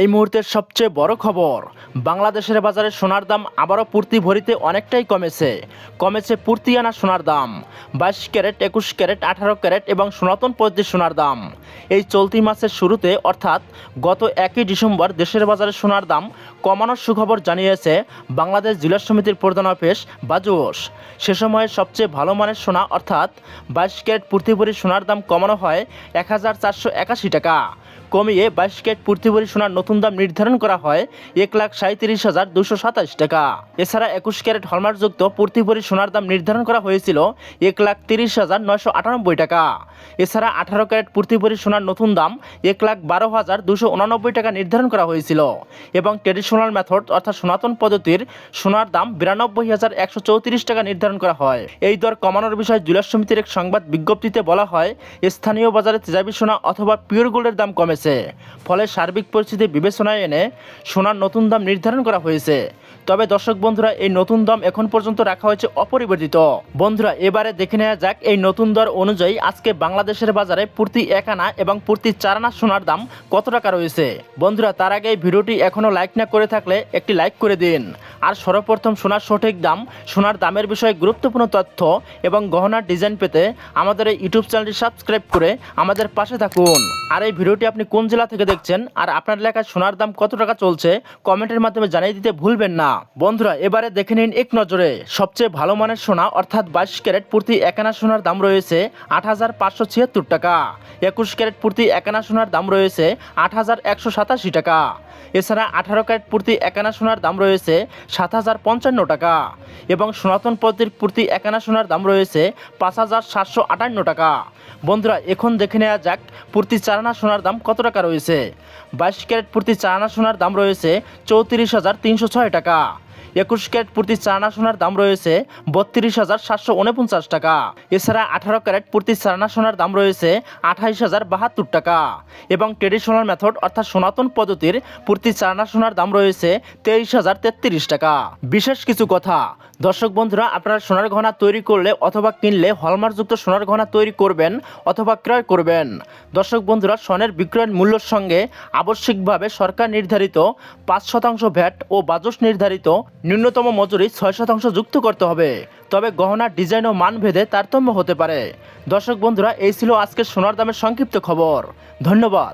এই মুহূর্তের সবচেয়ে বড় খবর, বাংলাদেশের বাজারে সোনার দাম আবারও পূর্তি ভরিতে অনেকটাই কমেছে। কমেছে পূর্তি আনা সোনার দাম, বাইশ ক্যারেট, একুশ ক্যারেট, আঠারো ক্যারেট এবং সনাতন পদ্ধতির সোনার দাম। এই চলতি মাসের শুরুতে, অর্থাৎ গত একই ডিসেম্বর, দেশের বাজারে সোনার দাম কমানোর সুখবর জানিয়েছে বাংলাদেশ জেলা সমিতির প্রধান অফিস বাজুস সে সময়ে সবচেয়ে ভালো মানের সোনা, অর্থাৎ বাইশ ক্যারেট পূর্তি ভরি সোনার দাম কমানো হয় এক হাজার চারশো একাশি টাকা। কমিয়ে বাইশ ক্যারেট পূর্তি ভরি সোনার নতুন দাম নির্ধারণ করা হয় এক লাখ সাঁত্রিশ হাজার দুশো সাতাশ টাকা। এছাড়া একুশ ক্যারেট হলমার্কযুক্ত পূর্তি ভরি সোনার দাম নির্ধারণ করা হয়েছিল এক লাখ তিরিশ হাজার নয়শো আটানব্বই টাকা। এছাড়া আঠারো ক্যারেট পূর্তি ভরি সোনার নতুন দাম এক লাখ বারো হাজার দুশো উনানব্বই টাকা নির্ধারণ করা হয়েছিল এবং ট্রেডিশনাল মেথড অর্থাৎ সনাতন পদ্ধতির সোনার দাম বিরানব্বই হাজার একশো চৌত্রিশ টাকা নির্ধারণ করা হয়। এই দর কমানোর বিষয়ে জুয়েলার সমিতির এক সংবাদ বিজ্ঞপ্তিতে বলা হয়, স্থানীয় বাজারে তেজাবি সোনা অথবা পিওর গোল্ডের দাম কমেছে। ফলে সার্বিক পরিস্থিতি বিবেচনায় এনে সোনার নতুন দাম নির্ধারণ করা হয়েছে। তবে দর্শক বন্ধুরা, এই নতুন দাম এখন পর্যন্ত রাখা হয়েছে অপরিবর্তিত। বন্ধুরা, এবারে দেখে নেওয়া যাক, এই নতুন দর অনুযায়ী আজকে বাংলাদেশের বাজারে প্রতি এক আনা এবং প্রতি চার আনা সোনার দাম কত টাকা রয়েছে? বন্ধুরা, তার আগে ভিডিওটি এখনও লাইক না করে থাকলে একটি লাইক করে দিন। আর সর্বপ্রথম সোনার সঠিক দাম, সোনার দামের বিষয়ে গুরুত্বপূর্ণ তথ্য এবং গহনার ডিজাইন পেতে আমাদের এই ইউটিউব চ্যানেলটি সাবস্ক্রাইব করে আমাদের পাশে থাকুন। আর এই ভিডিওটি আপনি কোন জেলা থেকে দেখছেন? আর আপনার এলাকায় সোনার দাম কত টাকা চলছে? কমেন্টের মাধ্যমে জানিয়ে দিতে ভুলবেন না। বন্ধুরা, এবারে দেখে নিন এক নজরে। সবচেয়ে ভালো মানের সোনা, অর্থাৎ বাইশ ক্যারেট প্রতি একানা সোনার দাম রয়েছে আট হাজার পাঁচশো ছিয়াত্তর টাকা। একুশ ক্যারেট প্রতি একানা সোনার দাম রয়েছে আট হাজার একশো সাতাশি টাকা। এছাড়া আঠারো ক্যারেট প্রতি একানা সোনার দাম রয়েছে সাত হাজার পঞ্চান্ন টাকা। এবং সনাতন পদ্ধতির প্রতি একানা সোনার দাম রয়েছে পাঁচ হাজার সাতশো আটান্ন টাকা। বন্ধুরা, এখন দেখে নেওয়া যাক প্রতি চারানা সোনার দাম কত টাকা রয়েছে। বাইশ ক্যারেট প্রতি চারানা সোনার দাম রয়েছে চৌত্রিশ হাজার তিনশো ছয় টাকা। একুশ ক্যারেট প্রতি চারানা সোনার দাম রয়েছে বত্রিশ হাজার সাতশো উনপঞ্চাশ টাকা। এছাড়া আঠারো ক্যারেট প্রতি চারানা সোনার দাম রয়েছে আঠাইশ হাজার বাহাত্তর টাকা। এবং ট্রেডিশনাল মেথড অর্থাৎ সনাতন পদ্ধতির প্রতি চারানা সোনার দাম রয়েছে তেইশ হাজার তেত্রিশ টাকা। বিশেষ কিছু কথা, দর্শক বন্ধুরা, আপনারা সোনার গহনা তৈরি করলে অথবা কিনলে হলমার্কযুক্ত সোনার গহনা তৈরি করবেন অথবা ক্রয় করবেন। দর্শক বন্ধুরা, স্বর্ণের বিক্রয়ের মূল্যের সঙ্গে আবশ্যিকভাবে সরকার নির্ধারিত পাঁচ শতাংশ ভ্যাট ও বাজস নির্ধারিত ন্যূনতম মজুরি ছয় শতাংশ যুক্ত করতে হবে। তবে গহনার ডিজাইন ও মান ভেদে তারতম্য হতে পারে। দর্শক বন্ধুরা, এই ছিল আজকের সোনার দামের সংক্ষিপ্ত খবর। ধন্যবাদ।